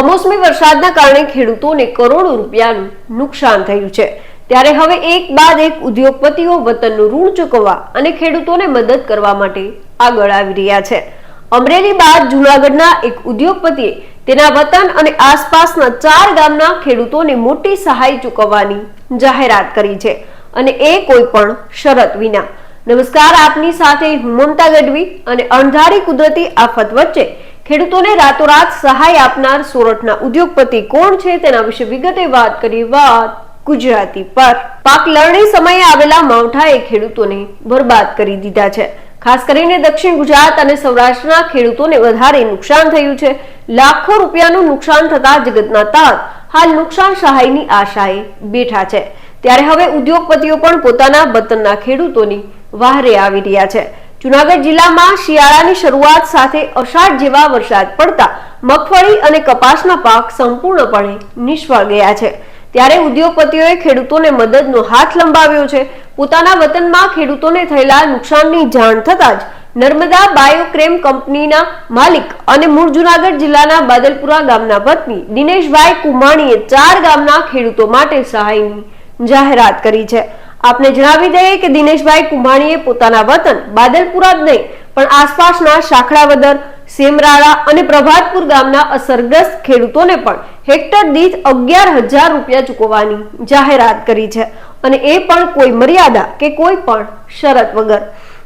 કમોસમી વરસાદના કારણે ખેડૂતોને કરોડો રૂપિયાનું નુકસાન થયું છે. ત્યારે હવે એક બાદ એક ઉદ્યોગપતિઓ વતનનું ઋણ ચૂકવવા અને ખેડૂતોને મદદ કરવા માટે આગળ આવી રહ્યા છે. અમરેલી બાદ જૂનાગઢના એક ઉદ્યોગપતિએ તેના વતન અને આસપાસના ચાર ગામના ખેડૂતોને મોટી સહાય ચૂકવવાની જાહેરાત કરી છે અને એ કોઈ પણ શરત વિના. નમસ્કાર, આપની સાથે હું મમતા ગઢવી અને અણધારી કુદરતી આફત વચ્ચે ખેડૂતોને રાતોરાત સહાય આપનાર સોરઠના ઉદ્યોગપતિ કોણ છે તેના વિશે વિગતે વાત કરી વાત ગુજરાતી પર. પાક લણણી સમયે આવેલા માવઠાએ ખેડૂતોને બરબાદ કરી દીધા છે. ખાસ કરીને દક્ષિણ ગુજરાત અને સૌરાષ્ટ્રના ખેડૂતોને વધારે નુકસાન થયું છે. લાખો રૂપિયાનું નુકસાન થતા જગતના તાત હાલ નુકસાન સહાયની આશાએ બેઠા છે. ત્યારે હવે ઉદ્યોગપતિઓ પણ પોતાના વતનના ખેડૂતોની વહારે આવી રહ્યા છે. જુનાગઢ જિલ્લામાં શિયાળાની શરૂઆત સાથે અષાઢ જેવા વરસાદ પડતા મગફળી અને કપાસના પાક સંપૂર્ણપણે નિષ્ફળ ગયા છે. ત્યારે ઉદ્યોગપતિઓએ ખેડૂતોને મદદનો હાથ લંબાવ્યો છે. પોતાના વતનમાં ખેડૂતોને થયેલા નુકસાનની જાણ થતાં જ નર્મદા બાયોક્રેમ કંપનીના માલિક અને મૂળ જુનાગઢ જિલ્લાના બાદલપુરા ગામના પત્ની દિનેશભાઈ કુમાણીએ ચાર ગામના ખેડૂતો માટે સહાયની જાહેરાત કરી છે. આપને જણાવી દઈએ કે દિનેશભાઈ કુંભાણીએ પોતાના વતન બાદલપુરા જ નહીં, પણ આસપાસના શાખડાવદર, સેમરાળા અને પ્રભાતપુર ગામના અસરગ્રસ્ત ખેડૂતોને પણ હેક્ટર દીઠ અગિયાર હજાર રૂપિયા ચૂકવવાની જાહેરાત કરી છે. અને એ પણ કોઈ મર્યાદા કે કોઈ પણ શરત વગર.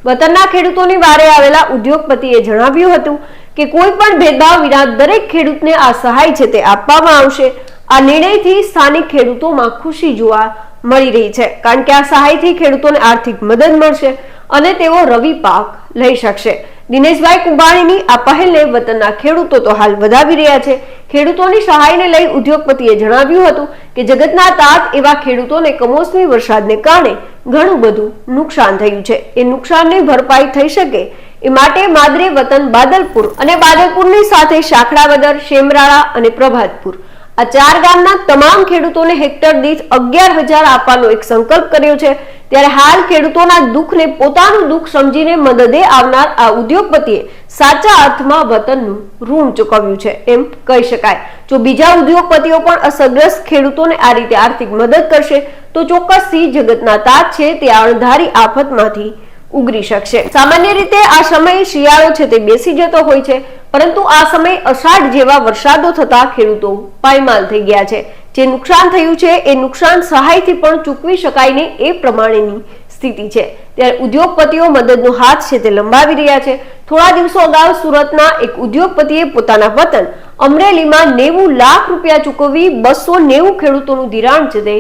વતનના ખેડૂતોની વારે આવેલા ઉદ્યોગપતિએ જણાવ્યું હતું કે કોઈ પણ ભેદભાવ વિના દરેક ખેડૂતને આ સહાય છે તે આપવામાં આવશે. આ નિર્ણયથી સ્થાનિક ખેડૂતોમાં ખુશી જોવા મળી રહી છે. કારણ કે આ સહાયથી ખેડૂતોને આર્થિક મદદ મળશે અને તેઓ રવિ પાક લઈ શકશે. દિનેશભાઈ કુંભાણીની આ પહેલને વતનના ખેડૂતો તો હાલ વધાવી રહ્યા છે. ખેડૂતોની સહાયને લઈ ઉદ્યોગપતિએ જણાવ્યું હતું કે જગતના તાત એવા ખેડૂતોને કમોસમી વરસાદને કારણે ઘણું બધું નુકસાન થયું છે. એ નુકસાનની ભરપાઈ થઈ શકે એ માટે માદરે વતન બાદલપુર અને બાદલપુરની સાથે શાખડાવદર શેમરાળા અને પ્રભાતપુર આ ચાર ગામના તમામ ખેડૂતોને હેક્ટર દીઠ અગિયાર હજાર આપવાનો એક સંકલ્પ કર્યો છે. ત્યારે હાલ ખેડૂતોના દુઃખને પોતાનું દુઃખ સમજીને મદદે આવનાર આ ઉદ્યોગપતિએ સાચા અર્થમાં વતનનું ઋણ ચૂકવ્યું છે. એમ કહી શકાય. જો બીજા ઉદ્યોગપતિઓ પણ અસરગ્રસ્ત ખેડૂતોને આ રીતે આર્થિક મદદ કરશે, તો ચોક્કસ સિંહ જગતના તાત છે તે અણધારી આફતમાંથી ઉગરી શકશે. સામાન્ય રીતે આ સમય શિયાળો છે તે બેસી જતો હોય છે, પરંતુ આ સમય અષાઢ જેવા વરસાદો થતા ખેડૂતો પાયમાલ થઈ ગયા છે. જે નુકસાન થયું છે, એ નુકસાન સહાયથી પણ ચૂકવી શકાય ને એ પ્રમાણેની સ્થિતિ છે. ત્યારે ઉદ્યોગપતિઓ મદદનો હાથ છે તે લંબાવી રહ્યા છે. થોડા દિવસો અગાઉ સુરતના એક ઉદ્યોગપતિએ પોતાના વતન અમરેલીમાં નેવું લાખ રૂપિયા ચૂકવી બસો નેવું ખેડૂતોનું ધિરાણ છે તે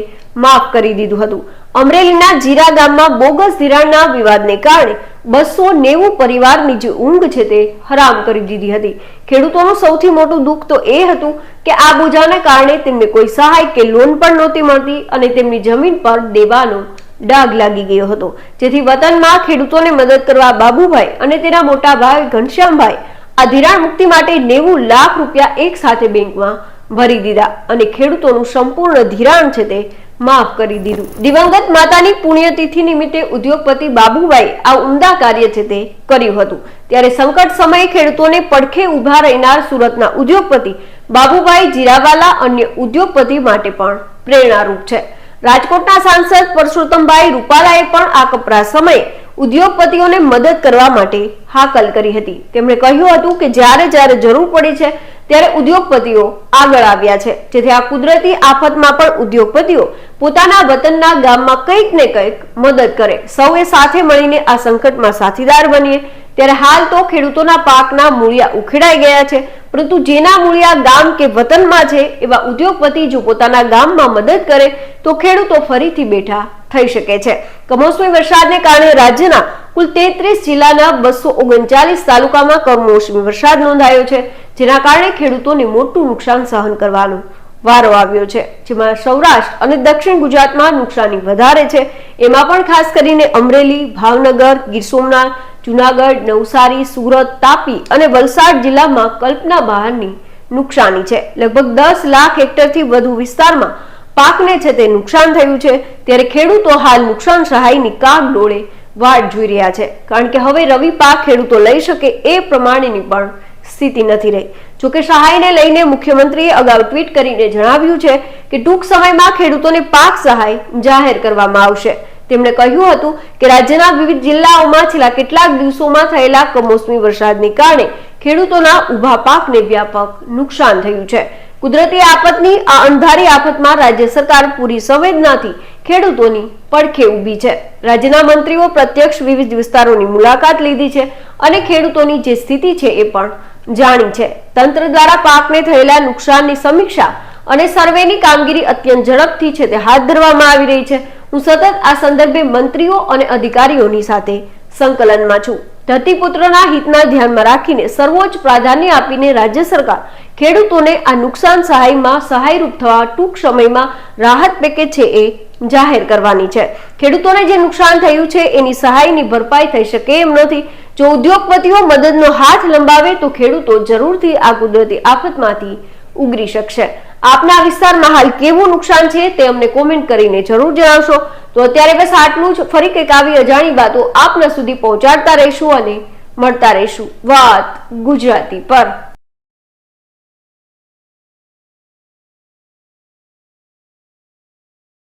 માફ કરી દીધું હતું. અમરેલીના જીરા ગામમાં બોગસ ધિરાણના વિવાદને કારણે બસો નેવું પરિવારની જે ઊંઘ છે તે હરામ કરી દીધી હતી. ખેડૂતોનું સૌથી મોટું દુઃખ તો એ હતું કે આ બોજાને કારણે તેમને કોઈ સહાય કે લોન પણ નહોતી મળતી અને તેમની જમીન પર દેવાનો ડાઘ લાગી ગયો હતો. જેથી વતનમાં ખેડૂતોને મદદ કરવા બાબુભાઈ અને તેના મોટા ભાઈ ઘનશ્યામભાઈ આ ધિરાણ મુક્તિ માટે નેવું લાખ રૂપિયા એક સાથે બેંકમાં ભરી દીધા અને ખેડૂતોનું સંપૂર્ણ ધિરાણ છે તે માફ કરી દીધું. દિવંગત માતાની પુણ્યતિથિ નિમિત્તે ઉદ્યોગપતિ બાબુભાઈ આ ઉમદા કાર્ય છે તે કર્યું હતું. ત્યારે સંકટ સમયે ખેડૂતોને પડખે ઊભા રહેનાર સુરતના ઉદ્યોગપતિ બાબુભાઈ જીરાવાલા અન્ય ઉદ્યોગપતિ માટે પણ પ્રેરણારૂપ છે. રાજકોટના સાંસદ પરસોત્તમભાઈ રૂપાલાએ પણ આ કપરા સમયે ઉદ્યોગપતિઓને મદદ કરવા માટે હાકલ કરી હતી. તેમણે કહ્યું હતું કે જ્યારે જ્યારે જરૂર પડી છે ત્યારે ઉદ્યોગપતિઓ આગળ આવ્યા છે. જેથી આ કુદરતી આફતમાં પણ ઉદ્યોગપતિઓ પોતાના વતનના ગામમાં કંઈક ને કંઈક મદદ કરે. સૌએ સાથે મળીને આ સંકટમાં સાથીદાર બનીએ. ત્યારે હાલ તો ખેડૂતોના પાકના મૂળિયા ઉખેડાઈ ગયા છે. પરંતુ જેના મૂળિયા ગામ કે વતનમાં છે એવા ઉદ્યોગપતિ જો પોતાના ગામમાં મદદ કરે, તો ખેડૂતો ફરીથી બેઠા થઈ શકે છે. કમોસમી વરસાદને કારણે રાજ્યના કુલ તેત્રીસ જિલ્લાના બસો ઓગણચાલીસ તાલુકામાં કમોસમી વરસાદ નોંધાયો છે, જેના કારણે ખેડૂતોને મોટું નુકસાન સહન કરવાનો વારો આવ્યો છે. જેમાં સૌરાષ્ટ્ર અને દક્ષિણ ગુજરાતમાં નુકસાની વધારે છે. એમાં પણ ખાસ કરીને અમરેલી, ભાવનગર, ગીર સોમનાથ, જુનાગઢ, નવસારી, સુરત, તાપી અને વલસાડ જિલ્લામાં કલ્પના બહારની નુકસાની છે. લગભગ દસ લાખ હેક્ટરથી વધુ વિસ્તારમાં પાકને છે તે નુકસાન થયું છે. ત્યારે ખેડૂતો હાલ નુકસાન સહાયની કાગ ડોળે વાટ જોઈ રહ્યા છે. કારણ કે હવે રવિ પાક ખેડૂતો લઈ શકે એ પ્રમાણેની પણ સ્થિતિ નથી રહી. જોકે સહાયને લઈને મુખ્યમંત્રીએ અગાઉ ટ્વીટ કરીને જણાવ્યું છે કે ટૂંક સમયમાં ખેડૂતોને પાક સહાય જાહેર કરવામાં આવશે. તેમણે કહ્યું હતું કે રાજ્યના વિવિધ જિલ્લાઓમાં છેલ્લા કેટલાક દિવસોમાં થયેલા કમોસમી વરસાદને કારણે ખેડૂતોના ઊભા પાકને વ્યાપક નુકસાન થયું છે. કુદરતી આફતની આ અણધારી આફતમાં રાજ્ય સરકાર પૂરી સંવેદનાથી ખેડૂતોની પડખે ઊભી છે. રાજ્યના મંત્રીઓ પ્રત્યક્ષ વિવિધ વિસ્તારોની મુલાકાત લીધી છે અને ખેડૂતોની જે સ્થિતિ છે એ પણ જાણી છે. તંત્ર દ્વારા પાકને થયેલા નુકસાનની સમીક્ષા અને સર્વેની કામગીરી અત્યંત ઝડપથી છે તે હાથ ધરવામાં આવી રહી છે. હું સતત આ સંદર્ભે મંત્રીઓ અને અધિકારીઓની સાથે સંકલનમાં છું. ધરતીપુત્રના હિતના ધ્યાનમાં રાખીને સર્વોચ્ચ પ્રાધાન્ય આપીને રાજ્ય સરકાર ખેડૂતોને આ નુકસાન સહાયમાં સહાયરૂપ થવા ટૂંક સમયમાં રાહત પેકેજ છે એ જાહેર કરવાની છે. ખેડૂતોને જે નુકસાન થયું છે, એની સહાયની ભરપાઈ થઈ શકે એમ નથી. જો ઉદ્યોગપતિઓ મદદનો હાથ લંબાવે, તો ખેડૂતો જરૂરથી આ કુદરતી આફતમાંથી ઉગરી શકશે. આપના વિસ્તારમાં હાલ કેવું નુકસાન છે, તે અમને કોમેન્ટ કરીને જરૂર જણાવશો. તો અત્યારે બસ આટલું જ. ફરી કંઈક આવી અજાણી વાતો આપના સુધી પહોંચાડતા રહીશું અને મળતા રહીશું. વાત ગુજરાતી પર.